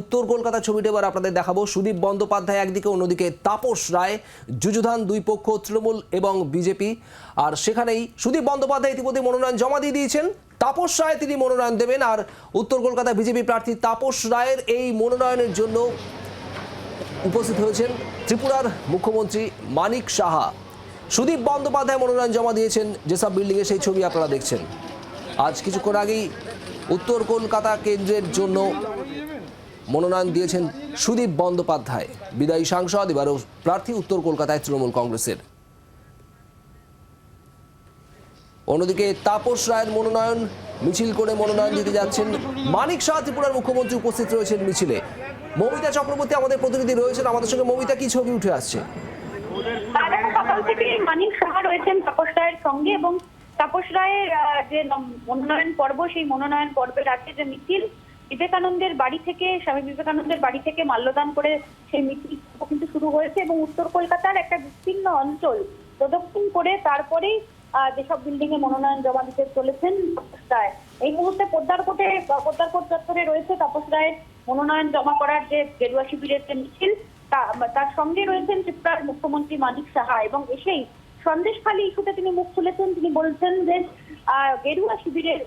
উত্তর কলকাতা ছবিটা এবার আপনাদের দেখাবো। সুদীপ বন্দ্যোপাধ্যায় একদিকে, অন্যদিকে তাপস রায়, যুযুধান দুই পক্ষ, তৃণমূল এবং বিজেপি। আর সেখানেই সুদীপ বন্দ্যোপাধ্যায় ইতিমধ্যে মনোনয়ন জমা দিয়ে দিয়েছেন। তাপস রায় তিনি মনোনয়ন দেবেন। আর উত্তর কলকাতা বিজেপি প্রার্থী তাপস রায়ের এই মনোনয়নের জন্য উপস্থিত হয়েছেন ত্রিপুরার মুখ্যমন্ত্রী মানিক সাহা। সুদীপ বন্দ্যোপাধ্যায় মনোনয়ন জমা দিয়েছেন। যেসব বিল্ডিংয়ে সেই ছবি আপনারা দেখছেন। আজ কিছুক্ষণ আগেই উত্তর কলকাতা কেন্দ্রের জন্য মনোনয়ন দিয়েছেন সুদীপ বন্দ্যোপাধ্যায়। বিদায়ী সাংসদ, এবারও প্রার্থী উত্তর কলকাতায় তৃণমূল কংগ্রেসের। অন্যদিকে তাপস রায়ের মনোনয়ন, মিছিল করে মনোনয়ন দিতে যাচ্ছেন মানিক শাহ, ত্রিপুরার মুখ্যমন্ত্রী উপস্থিত রয়েছেন মিছিলে। মমিতা চক্রবর্তী আমাদের প্রতিনিধি রয়েছেন, আমাদের সঙ্গে মমিতা, কি ছবি উঠে আসছে? মানিক রয়েছেন তাপস রায়ের সঙ্গে এবং তাপস রায়ের যে মনোনয়ন পর্ব, সেই মনোনয়ন পর্বের আগে যে মিছিল বিবেকানন্দের বাড়ি থেকে, স্বামী বিবেকানন্দের বাড়ি থেকে মাল্যদান করে সেই মিছিল কিন্তু শুরু হয়েছে এবং উত্তর কলকাতার একটা বিস্তীর্ণ অঞ্চল প্রদক্ষিণ করে তারপরেই যেসব বিল্ডিং এ মনোনয়ন জমা দিতে চলেছেন তাপস রায়। এই মুহূর্তে পোদ্দারকোটে বা পোদ্দারকোট চত্বরে রয়েছে তাপস রায়ের মনোনয়ন জমা করার যে গেরুয়া শিবিরের যে মিছিল তার সঙ্গে রয়েছেন ত্রিপুরার মুখ্যমন্ত্রী মানিক সাহা এবং এসেই সন্দেশখালী ইস্যুতে তিনি মুখ খুলেছেন। তিনি বলছেন যে গেরুয়া শিবিরের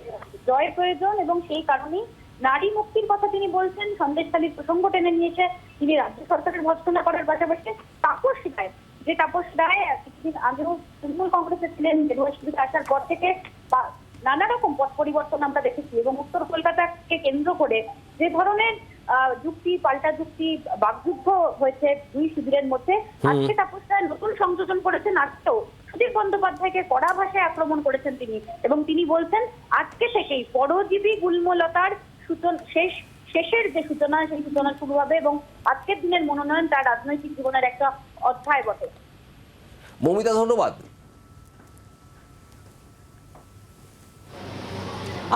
জয় প্রয়োজন এবং সেই কারণেই নারী মুক্তির কথা তিনি বলছেন সন্দেশখালীর প্রসঙ্গ টেনে নিয়েছে তিনি রাজ্য সরকারের ভর্সনা করার পাশাপাশি তাপস রায় যে তাপস রায় কিছুদিন আগেও তৃণমূল কংগ্রেসে ছিলেন গেরুয়া শিবিরে আসার পর থেকে বা নানা রকম পথ পরিবর্তন আমরা দেখেছি এবং উত্তর কলকাতাকে কেন্দ্র করে যে ধরনের আহ, যুক্তি পাল্টা যুক্তি বাকযুদ্ধ হয়েছে দুই শিবিরের মধ্যে। আজকে তাপস রায় নতুন সংযোজন করেছেন আজকেও সুদীপ বন্দ্যোপাধ্যায়কে কড়া ভাষায় আক্রমণ করেছেন তিনি এবং তিনি বলছেন আজকে থেকেই পরজীবী গুলমলতার শেষ শেষের যে সূচনা সেই সূচনা শুরু হবে এবং আজকের দিনের মনোনয়ন তার রাজনৈতিক জীবনের একটা অধ্যায় বটে। মমিতা ধন্যবাদ।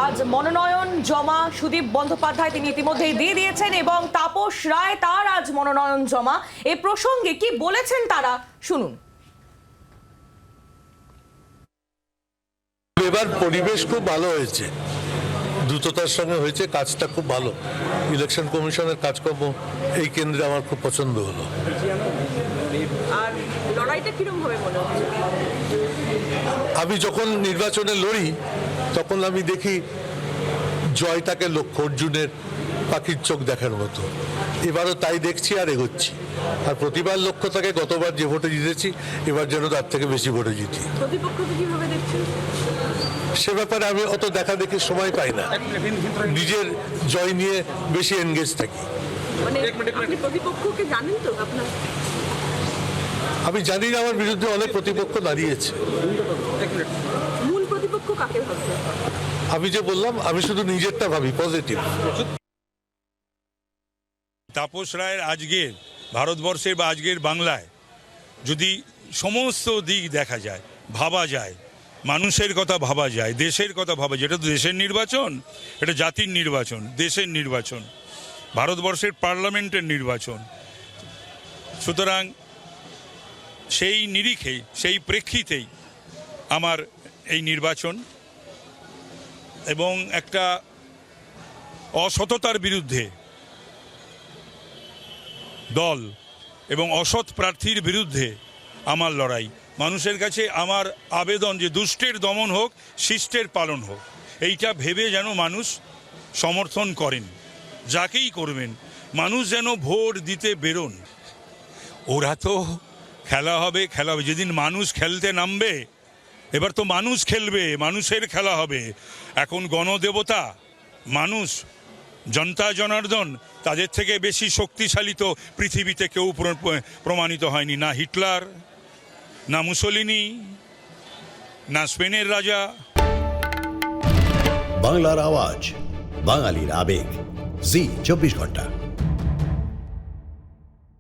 আজ মনোনয়ন জমা সুদীপ বন্দ্যোপাধ্যায় তিনি ইতিমধ্যেই দিয়ে দিয়েছেন এবং তাপস রায় তার আজ মনোনয়ন জমা। এ প্রসঙ্গে কি বলেছেন তারা? শুনুন। এবার পরিবেশ খুব ভালো হয়েছে। দ্রুততার সঙ্গে হয়েছে কাজটা খুব ভালো। ইলেকশন কমিশনের কাজকর্ম এই কেন্দ্রে আমার খুব পছন্দ হলো। আমি যখন নির্বাচনে লড়ি তখন আমি দেখি জয়টাকে লক্ষ্য অর্জুনের পাখির চোখ দেখার মতো। এবারও তাই দেখছি আর এগোচ্ছি। আর প্রতিবার লক্ষ্য থাকে গতবার যে ভোটে জিতেছি এবার যেন তার থেকে বেশি ভোটে জিতি। সে ব্যাপারে আমি অত দেখা দেখি সময় পাই না। নিজের জয় নিয়ে বেশি এনগেজ থাকি। মানে আমি জানি না আমার বিরুদ্ধে অনেক প্রতিপক্ষ দাঁড়িয়েছে। আমি যে বললাম আমি শুধু নিজেরটা ভাবি পজিটিভ তাপস রায়ের আজকের ভারতবর্ষের বা আজকের বাংলায় যদি সমস্ত দিক দেখা যায়, ভাবা যায়, মানুষের কথা ভাবা যায়, দেশের কথা ভাবা যায়, এটা তো দেশের নির্বাচন, এটা জাতির নির্বাচন, দেশের নির্বাচন, ভারতবর্ষের পার্লামেন্টের নির্বাচন। সুতরাং সেই নিরিখেই, সেই প্রেক্ষিতেই আমার এই নির্বাচন এবং একটা অসততার বিরুদ্ধে দল এবং অসৎ প্রার্থীর বিরুদ্ধে আমার লড়াই। মানুষের কাছে আমার আবেদন যে দুষ্টের দমন হোক, শিষ্টের পালন হোক, এইটা ভেবে যেন মানুষ সমর্থন করেন, যাকেই করবেন। মানুষ যেন ভোট দিতে বেরোন। ওরা তো খেলা হবে খেলা হবে। যেদিন মানুষ খেলতে নামবে, এবার তো মানুষ খেলবে, মানুষের খেলা হবে। এখন গণদেবতা, মানুষ জনতা জনার্দন, তাদের থেকে বেশি শক্তিশালী তো পৃথিবীতে কেউ প্রমাণিত হয়নি। না হিটলার, না মুসলিনি, না স্পেনের রাজা। বাংলার আওয়াজ, বাঙালির আবেগ। জি, চব্বিশ ঘণ্টা।